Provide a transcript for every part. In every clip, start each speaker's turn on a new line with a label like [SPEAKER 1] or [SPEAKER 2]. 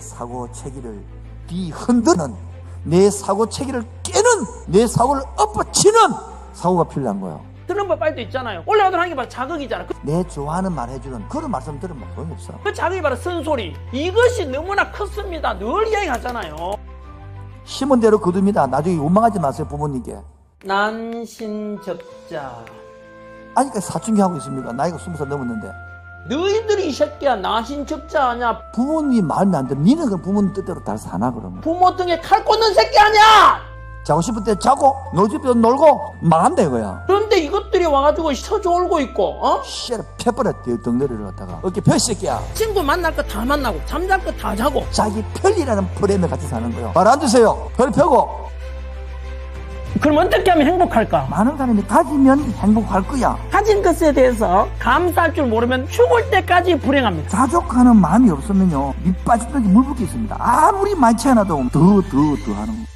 [SPEAKER 1] 사고 체계를 뒤흔드는 내 사고 체계를 깨는 내 사고를 엎어치는 사고가 필요한 거예요.
[SPEAKER 2] 트럼프 빨도 있잖아요. 올라가도록 하는 게 바로 자극이잖아. 그,
[SPEAKER 1] 내 좋아하는 말 해주는 그런 말씀 들으면 소용이 없어.
[SPEAKER 2] 그 자극이 바로 쓴소리. 이것이 너무나 컸습니다. 늘 이야기하잖아요.
[SPEAKER 1] 심은 대로 거둡니다. 나중에 원망하지 마세요 부모님께.
[SPEAKER 2] 난신적자.
[SPEAKER 1] 아직까지 사춘기 하고 있습니다. 나이가 스무 살 넘었는데
[SPEAKER 2] 너희들이 이 새끼야 난신적자 아냐?
[SPEAKER 1] 부모님 마음에 안 들어. 니는 그 부모님 뜻대로 다 사나 그러면.
[SPEAKER 2] 부모 등에 칼 꽂는 새끼 아니야!
[SPEAKER 1] 자고 싶을 때 자고 놀때 놀고 망한다 이거야.
[SPEAKER 2] 그런데 이것들이 와가지고 서졸고 있고, 어?
[SPEAKER 1] 씨를 패버렸대 덩어리를 갖다가 어깨 펴 새끼야.
[SPEAKER 2] 친구 만날 거 다 만나고, 잠잘 거 다 자고.
[SPEAKER 1] 자기 편리라는 프레임에 같이 사는 거요. 말 안 드세요. 별 펴고
[SPEAKER 2] 그럼 어떻게 하면 행복할까?
[SPEAKER 1] 많은 사람이 가지면 행복할 거야.
[SPEAKER 2] 가진 것에 대해서 감사할 줄 모르면 죽을 때까지 불행합니다.
[SPEAKER 1] 자족하는 마음이 없으면요 밑 빠지듯이 물 붓기 있습니다. 아무리 많지 않아도 더 더 더 하는 거.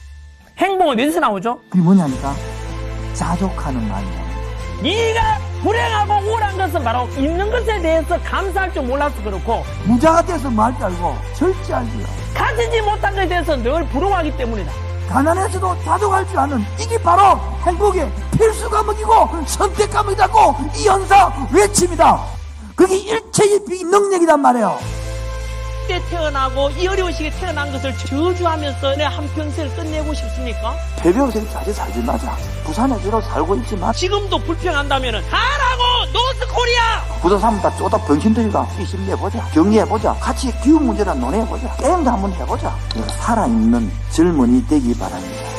[SPEAKER 2] 행복은 어디서 나오죠?
[SPEAKER 1] 그게 뭐냐니까 자족하는 마음이야.
[SPEAKER 2] 네가 불행하고 우울한 것은 바로 있는 것에 대해서 감사할 줄 몰라서 그렇고
[SPEAKER 1] 부자가 돼서 줄 알고 절제하지요.
[SPEAKER 2] 가지지 못한 것에 대해서 늘 부러워하기 때문이다.
[SPEAKER 1] 가난해서도 자족할 줄 아는 이게 바로 행복의 필수 과목이고 선택 과목이라고 이 연사 외칩니다. 그게 일체의 비능력이란 말이에요.
[SPEAKER 2] 때 태어나고 이 어려운 시기에 태어난 것을 저주하면서 내 한평생을 끝내고 싶습니까?
[SPEAKER 1] 배병생 자주 살지 마자. 부산에 주로 살고 있지만
[SPEAKER 2] 지금도 불평한다면 가라고
[SPEAKER 1] 부산 사람 다 쪼다 병신들이가 이심 내보자. 정리해보자. 같이 기후 문제나 논의해보자. 게임도 한번 해보자. 살아있는 젊은이 되기 바랍니다.